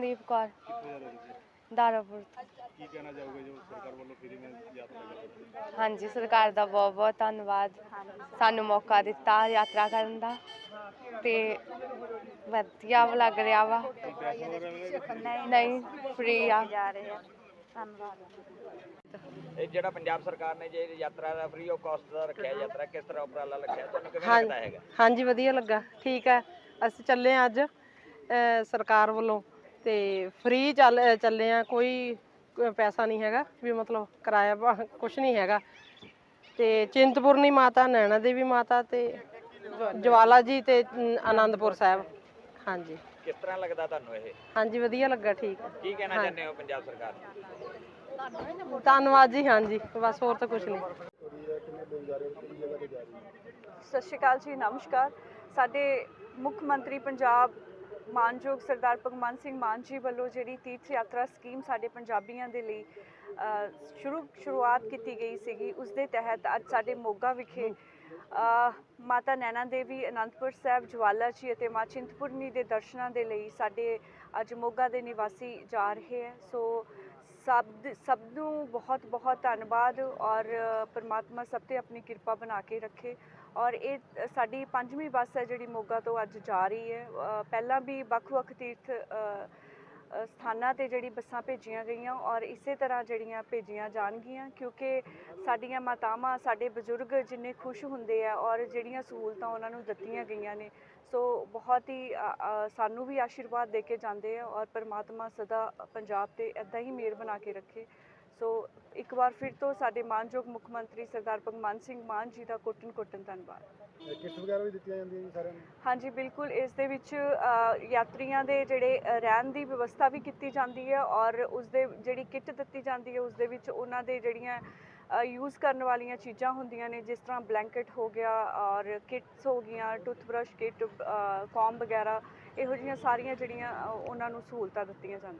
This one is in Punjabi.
ਜਸਨੀਪ ਕੌਰ। ਕਿੱਥੋਂ ਜਾ ਰਹੇ ਤੁਸੀਂ ਦਾਰਾਪੁਰ। ਕੀ ਕਹਿਣਾ ਚਾਹੋਗੇ ਜੋ ਸਰਕਾਰ ਵੱਲੋਂ ਫ੍ਰੀ में ਯਾਤਰਾ ਕਰ ਰਹੀ ਹੈ ਹਾਂਜੀ ਸਰਕਾਰ ਦਾ ਬਹੁਤ ਬਹੁਤ ਧੰਨਵਾਦ। ਸਾਨੂੰ ਮੌਕਾ ਦਿੱਤਾ ਯਾਤਰਾ ਕਰਨ ਦਾ। ਤੇ ਵਧੀਆ ਲੱਗ ਰਿਹਾ ਵਾ। ਪੈਸਾ ਵਗੈਰਾ ਨਹੀਂ ਫ੍ਰੀ ਆ। ਇਹ ਜਿਹੜਾ ਪੰਜਾਬ ਸਰਕਾਰ ਨੇ ਜੇ ਯਾਤਰਾ ਦਾ ਫ੍ਰੀ ਆਫ ਕਾਸਟ ਦਾ ਰੱਖਿਆ ਯਾਤਰਾ ਕਿਸ ਤਰ੍ਹਾਂ ਉਪਰਾਲਾ ਰੱਖਿਆ ਤੁਹਾਨੂੰ ਕਿਵੇਂ ਲੱਗਦਾ ਹੈਗਾ? ਹਾਂਜੀ ਵਧੀਆ ਲੱਗਾ। ਠੀਕ ਹੈ। ਅਸੀਂ ਚੱਲੇ ਹਾਂ ਅੱਜ ਅਹ ਸਰਕਾਰ ਵੱਲੋਂ। ਤੇ ਫ੍ਰੀ ਚੱਲ ਚੱਲੇ ਆ ਕੋਈ ਪੈਸਾ ਨਹੀਂ ਹੈਗਾ ਵੀ ਮਤਲਬ ਕਿਰਾਇਆ ਕੁਝ ਨਹੀਂ ਹੈਗਾ। ਤੇ ਚਿੰਤਪੁਰਨੀ ਮਾਤਾ ਨੈਣਾ ਦੇਵੀ ਮਾਤਾ ਤੇ ਜਵਾਲਾ ਜੀ ਤੇ ਆਨੰਦਪੁਰ ਸਾਹਿਬ। ਹਾਂਜੀ। ਕਿਸ ਤਰ੍ਹਾਂ ਲੱਗਦਾ ਤੁਹਾਨੂੰ ਇਹ? ਹਾਂਜੀ ਵਧੀਆ ਲੱਗਾ ਠੀਕ ਹੈ ਕੀ ਕਹਿਣਾ ਚਾਹੁੰਦੇ ਹੋ ਪੰਜਾਬ ਸਰਕਾਰ ਨੂੰ? ਧੰਨਵਾਦ ਜੀ ਹਾਂਜੀ। ਬਸ ਹੋਰ ਤਾਂ ਕੁਝ ਨਹੀਂ। ਸਤਿ ਸ਼੍ਰੀ ਅਕਾਲ ਜੀ ਨਮਸਕਾਰ। ਸਾਡੇ ਮੁੱਖ ਮੰਤਰੀ ਪੰਜਾਬ ਮਾਨਯੋਗ ਸਰਦਾਰ ਭਗਵੰਤ ਸਿੰਘ ਮਾਨ ਜੀ ਵੱਲੋਂ ਜਿਹੜੀ ਤੀਰਥ ਯਾਤਰਾ ਸਕੀਮ ਸਾਡੇ ਪੰਜਾਬੀਆਂ ਦੇ ਲਈ ਸ਼ੁਰੂ, ਸ਼ੁਰੂਆਤ ਕੀਤੀ ਗਈ ਸੀਗੀ, ਉਸ ਦੇ ਤਹਿਤ ਅੱਜ ਸਾਡੇ ਮੋਗਾ ਵਿਖੇ ਮਾਤਾ ਨੈਣਾ ਦੇਵੀ, ਅਨੰਦਪੁਰ ਸਾਹਿਬ, ਜਵਾਲਾ ਜੀ ਅਤੇ ਮਾਂ ਚਿੰਤਪੁਰਨੀ ਦੇ ਦਰਸ਼ਨਾਂ ਦੇ ਲਈ ਸਾਡੇ ਅੱਜ ਮੋਗਾ ਦੇ ਨਿਵਾਸੀ ਜਾ ਰਹੇ ਹੈ। ਸੋ ਸਭ ਸਭ ਨੂੰ ਬਹੁਤ ਬਹੁਤ ਧੰਨਵਾਦ ਔਰ ਪਰਮਾਤਮਾ ਸਭ ਤੇ ਆਪਣੀ ਕਿਰਪਾ ਬਣਾ ਕੇ ਰੱਖੇ। ਔਰ ਇਹ ਸਾਡੀ ਪੰਜਵੀਂ ਬੱਸ ਹੈ ਜਿਹੜੀ ਮੋਗਾ ਤੋਂ ਅੱਜ ਜਾ ਰਹੀ ਹੈ। ਪਹਿਲਾਂ ਵੀ ਵੱਖ-ਵੱਖ ਤੀਰਥ ਸਥਾਨਾਂ ਤੇ ਜਿਹੜੀ ਬੱਸਾਂ ਭੇਜੀਆਂ ਗਈਆਂ ਔਰ ਇਸੇ ਤਰ੍ਹਾਂ ਜਿਹੜੀਆਂ ਭੇਜੀਆਂ ਜਾਣਗੀਆਂ ਕਿਉਂਕਿ ਸਾਡੀਆਂ ਮਾਤਾਵਾਂ, ਸਾਡੇ ਬਜ਼ੁਰਗ ਜਿੰਨੇ ਖੁਸ਼ ਹੁੰਦੇ ਆ ਔਰ ਜਿਹੜੀਆਂ ਸਹੂਲਤਾਂ ਉਹਨਾਂ ਨੂੰ ਦਿੱਤੀਆਂ ਗਈਆਂ ਨੇ, ਸੋ ਬਹੁਤ ਹੀ ਸਾਨੂੰ ਵੀ ਆਸ਼ੀਰਵਾਦ ਦੇ ਕੇ ਜਾਂਦੇ ਆ ਔਰ ਪਰਮਾਤਮਾ ਸਦਾ ਪੰਜਾਬ ਤੇ ਇਦਾਂ ਹੀ ਮੇਰ ਬਣਾ ਕੇ ਰੱਖੇ। ਸੋ ਇੱਕ ਵਾਰ ਫਿਰ ਤੋਂ ਸਾਡੇ ਮਾਨਯੋਗ ਮੁੱਖ ਮੰਤਰੀ ਸਰਦਾਰ ਭਗਵੰਤ ਸਿੰਘ ਮਾਨ ਜੀ ਦਾ ਕੋਟਨ ਕੋਟਨ ਧੰਨਵਾਦ। ਕਿਸ਼ਤ ਵਗੈਰਾ ਵੀ ਦਿੱਤੀਆਂ ਜਾਂਦੀਆਂ ਜੀ ਸਾਰਿਆਂ ਨੂੰ? ਹਾਂਜੀ, ਬਿਲਕੁਲ। ਇਸ ਦੇ ਵਿੱਚ ਯਾਤਰੀਆਂ ਦੇ ਜਿਹੜੇ ਰਹਿਣ ਦੀ ਵਿਵਸਥਾ ਵੀ ਕੀਤੀ ਜਾਂਦੀ ਹੈ ਔਰ ਉਸ ਦੇ ਜਿਹੜੀ ਕਿੱਟ ਦਿੱਤੀ ਜਾਂਦੀ ਹੈ ਉਸ ਦੇ ਵਿੱਚ ਉਹਨਾਂ ਦੇ ਜਿਹੜੀਆਂ ਯੂਜ਼ ਕਰਨ ਵਾਲੀਆਂ ਚੀਜ਼ਾਂ ਹੁੰਦੀਆਂ ਨੇ, ਜਿਸ ਤਰ੍ਹਾਂ ਬਲੈਂਕਟ ਹੋ ਗਿਆ ਔਰ ਕਿਟਸ ਹੋ ਗਈਆਂ ਟੂਥਬ੍ਰਸ਼ ਕਿਟ ਕੌਮ ਵਗੈਰਾ, ਇਹੋ ਜਿਹੀਆਂ ਸਾਰੀਆਂ ਜਿਹੜੀਆਂ ਉਹਨਾਂ ਨੂੰ ਸਹੂਲਤਾਂ ਦਿੱਤੀਆਂ ਜਾਂਦੀਆਂ